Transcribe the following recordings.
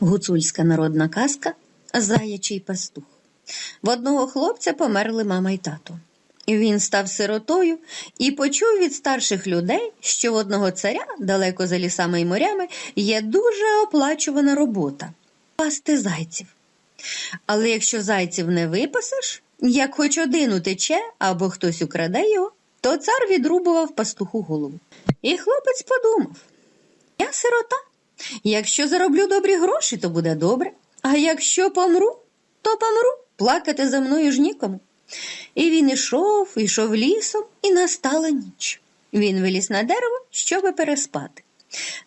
Гуцульська народна казка Заячий пастух. В одного хлопця померли мама й тато. Він став сиротою і почув від старших людей, що в одного царя, далеко за лісами й морями, є дуже оплачувана робота пасти зайців. Але якщо зайців не випасеш, як хоч один утече або хтось украде його, то цар відрубував пастуху голову. І хлопець подумав: я сирота. Якщо зароблю добрі гроші, то буде добре. А якщо помру, то помру. Плакати за мною ж нікому. І він ішов, ішов лісом, і настала ніч. Він виліз на дерево, щоби переспати.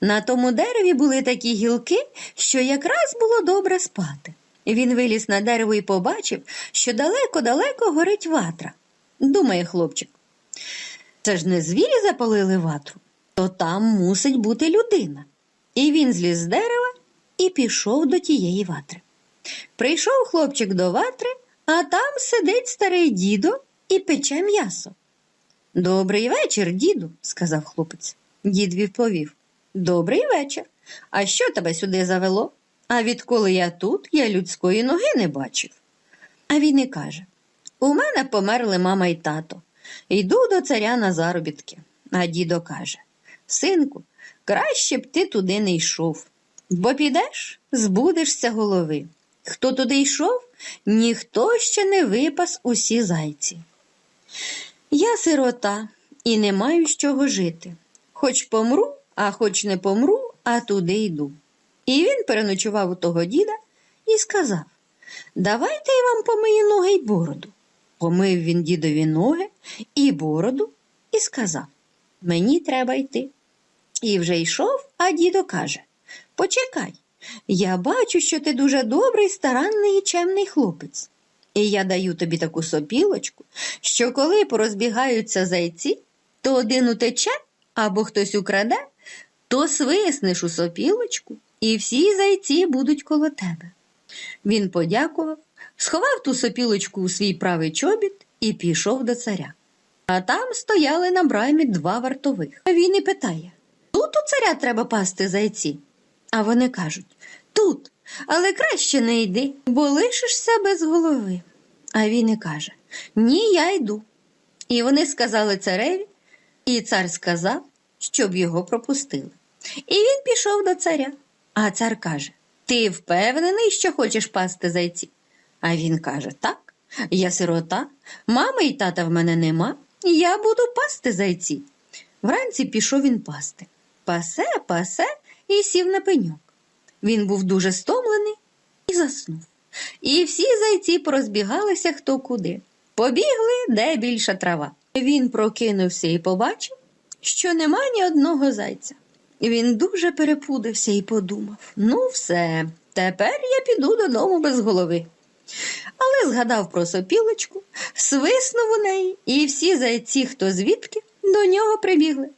На тому дереві були такі гілки, що якраз було добре спати. Він виліз на дерево і побачив, що далеко-далеко горить ватра. Думає хлопчик. Це ж не звірі запалили ватру, то там мусить бути людина. І він зліз з дерева і пішов до тієї ватри. Прийшов хлопчик до ватри, а там сидить старий дідо і пече м'ясо. Добрий вечір, діду, сказав хлопець. Дід відповів Добрий вечір. А що тебе сюди завело? А відколи я тут, я людської ноги не бачив. А він і каже У мене померли мама й тато. Йду до царя на заробітки. А дідо каже Синку, краще б ти туди не йшов, бо підеш, збудешся голови. Хто туди йшов, ніхто ще не випас усі зайці. Я сирота і не маю з чого жити. Хоч помру, а хоч не помру, а туди йду. І він переночував у того діда і сказав Давайте я вам помию ноги й бороду. Помив він дідові ноги і бороду і сказав Мені треба йти. І вже йшов, а дідо каже Почекай, я бачу, що ти дуже добрий, старанний і чемний хлопець. І я даю тобі таку сопілочку, що коли порозбігаються зайці, то один утече або хтось украде, то свиснеш у сопілочку, і всі зайці будуть коло тебе. Він подякував, сховав ту сопілочку у свій правий чобіт і пішов до царя. А там стояли на брамі два вартових. Він і питає Тут у царя треба пасти зайці. А вони кажуть Тут, але краще не йди, бо лишишся без голови. А він і каже Ні, я йду. І вони сказали цареві, і цар сказав, щоб його пропустили. І він пішов до царя. А цар каже Ти впевнений, що хочеш пасти зайці? А він каже Так, я сирота, мами й тата в мене нема, я буду пасти зайці. Вранці пішов він пасти. Пасе, пасе і сів на пеньок. Він був дуже стомлений і заснув. І всі зайці порозбігалися хто куди. Побігли, де більша трава. Він прокинувся і побачив, що нема ні одного зайця. Він дуже перепудився і подумав ну, все, тепер я піду додому без голови. Але згадав про сопілочку, свиснув у неї, і всі зайці, хто звідки, до нього прибігли.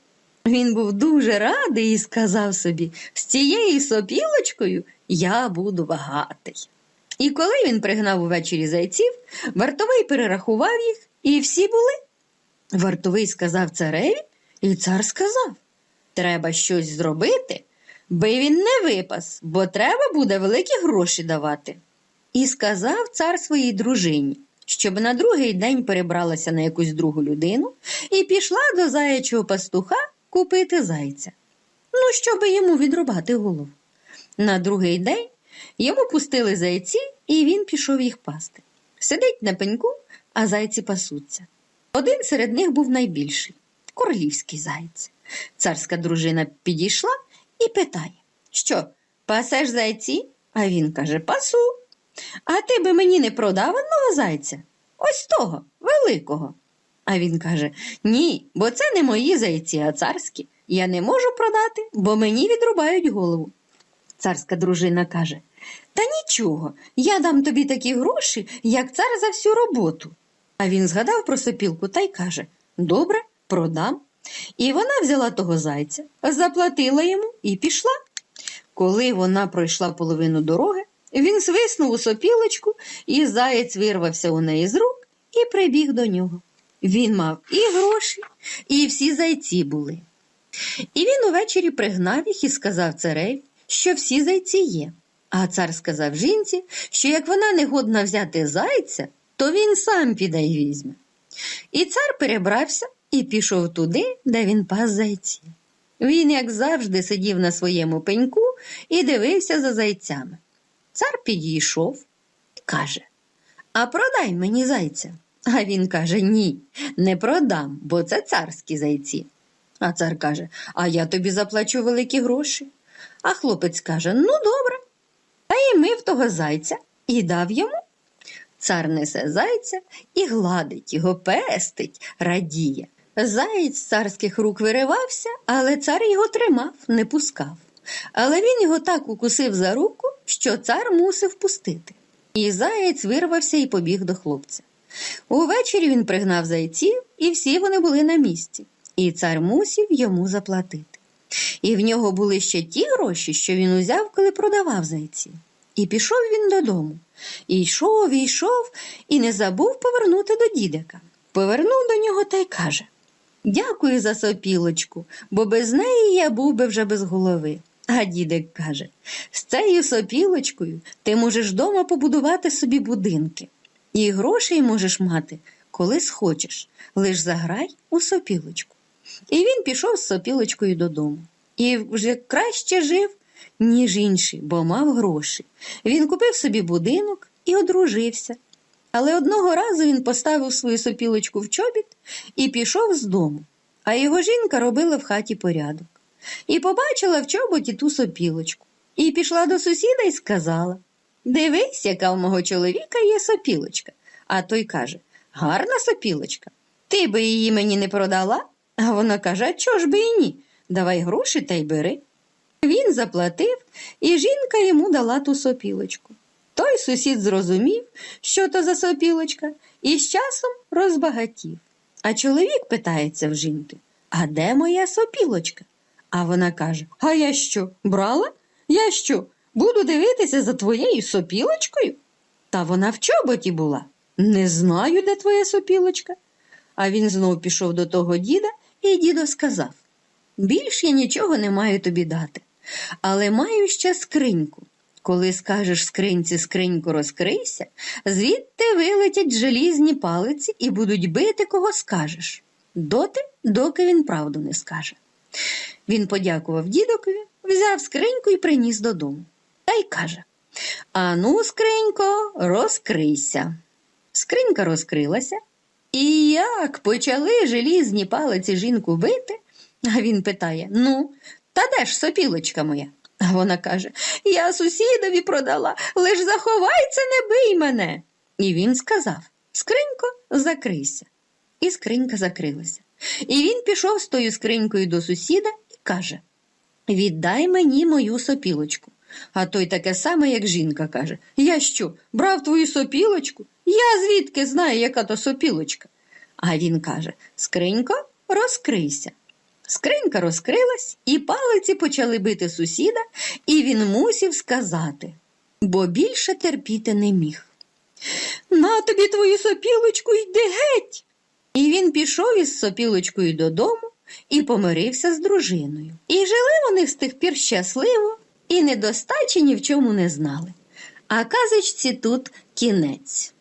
Він був дуже радий і сказав собі з цією сопілочкою я буду багатий. І коли він пригнав увечері зайців, вартовий перерахував їх, і всі були. Вартовий сказав цареві, і цар сказав треба щось зробити, би він не випас, бо треба буде великі гроші давати. І сказав цар своїй дружині, щоб на другий день перебралася на якусь другу людину і пішла до заячого пастуха купити зайця. Ну, щоби йому відрубати голову. На другий день йому пустили зайці, і він пішов їх пасти. Сидить на пеньку, а зайці пасуться. Один серед них був найбільший королівський заєць. Царська дружина підійшла і питає, що, пасеш зайці? А він каже, пасу. А ти би мені не продав одного зайця? Ось того, великого. А він каже Ні, бо це не мої зайці, а царські. Я не можу продати, бо мені відрубають голову. Царська дружина каже Та нічого, я дам тобі такі гроші, як цар за всю роботу. А він згадав про сопілку та й каже Добре, продам. І вона взяла того зайця, заплатила йому і пішла. Коли вона пройшла половину дороги, він свиснув у сопілочку, і заєць вирвався у неї з рук і прибіг до нього. Він мав і гроші, і всі зайці були. І він увечері пригнав їх і сказав цареві, що всі зайці є. А цар сказав жінці, що як вона не годна взяти зайця, то він сам піде й візьме. І цар перебрався і пішов туди, де він пас зайців. Він, як завжди, сидів на своєму пеньку і дивився за зайцями. Цар підійшов і каже: А продай мені зайця. А він каже: Ні, не продам, бо це царські зайці. А цар каже: А я тобі заплачу великі гроші. А хлопець каже: Ну, добре. Та й мив того зайця і дав йому. Цар несе зайця і гладить його, пестить, радіє. Заєць з царських рук виривався, але цар його тримав, не пускав. Але він його так укусив за руку, що цар мусив пустити. І заєць вирвався і побіг до хлопця. Увечері він пригнав зайців, і всі вони були на місці, і цар мусів йому заплатити. І в нього були ще ті гроші, що він узяв, коли продавав зайців. І пішов він додому. І йшов, і йшов, і не забув повернути до дідика. Повернув до нього та й каже Дякую за сопілочку, бо без неї я був би вже без голови. А дідик каже з цією сопілочкою ти можеш дома побудувати собі будинки, і грошей можеш мати, коли схочеш, лиш заграй у сопілочку. І він пішов з сопілочкою додому. І вже краще жив, ніж інші, бо мав гроші. Він купив собі будинок і одружився. Але одного разу він поставив свою сопілочку в чобіт і пішов з дому, а його жінка робила в хаті порядок. І побачила в чоботі ту сопілочку. І пішла до сусіда і сказала Дивись, яка в мого чоловіка є сопілочка. А той каже Гарна сопілочка. Ти би її мені не продала? А вона каже, а чого ж би і ні? Давай гроші та й бери. Він заплатив, і жінка йому дала ту сопілочку. Той сусід зрозумів, що то за сопілочка, і з часом розбагатів. А чоловік питається в жінки, а де моя сопілочка? А вона каже: А я що, брала? Я що, буду дивитися за твоєю сопілочкою? Та вона в чоботі була. Не знаю, де твоя сопілочка. А він знов пішов до того діда, і дідо сказав Більш я нічого не маю тобі дати, але маю ще скриньку. Коли скажеш скринці скриньку розкрийся, звідти вилетять желізні палиці і будуть бити, кого скажеш, доти, доки він правду не скаже. Він подякував дідокові, взяв скриньку і приніс додому. Та й каже Ану, скринько, розкрийся. Скринька розкрилася, і як почали желізні палиці жінку бити, а він питає Ну, та де ж сопілочка моя? А вона каже Я сусідові продала, лиш заховайся, не бий мене. І він сказав Скринько, закрийся. І скринька закрилася. І він пішов з тою скринькою до сусіда і каже Віддай мені мою сопілочку. А той таке саме, як жінка каже Я що, брав твою сопілочку? Я звідки знаю, яка то сопілочка. А він каже Скринько, розкрийся. Скринька розкрилась, і палиці почали бити сусіда, і він мусів сказати, бо більше терпіти не міг. На тобі твою сопілочку йди геть. І він пішов із сопілочкою додому і помирився з дружиною. І жили вони з тих пір щасливо і недостачі ні в чому не знали. А казочці тут кінець.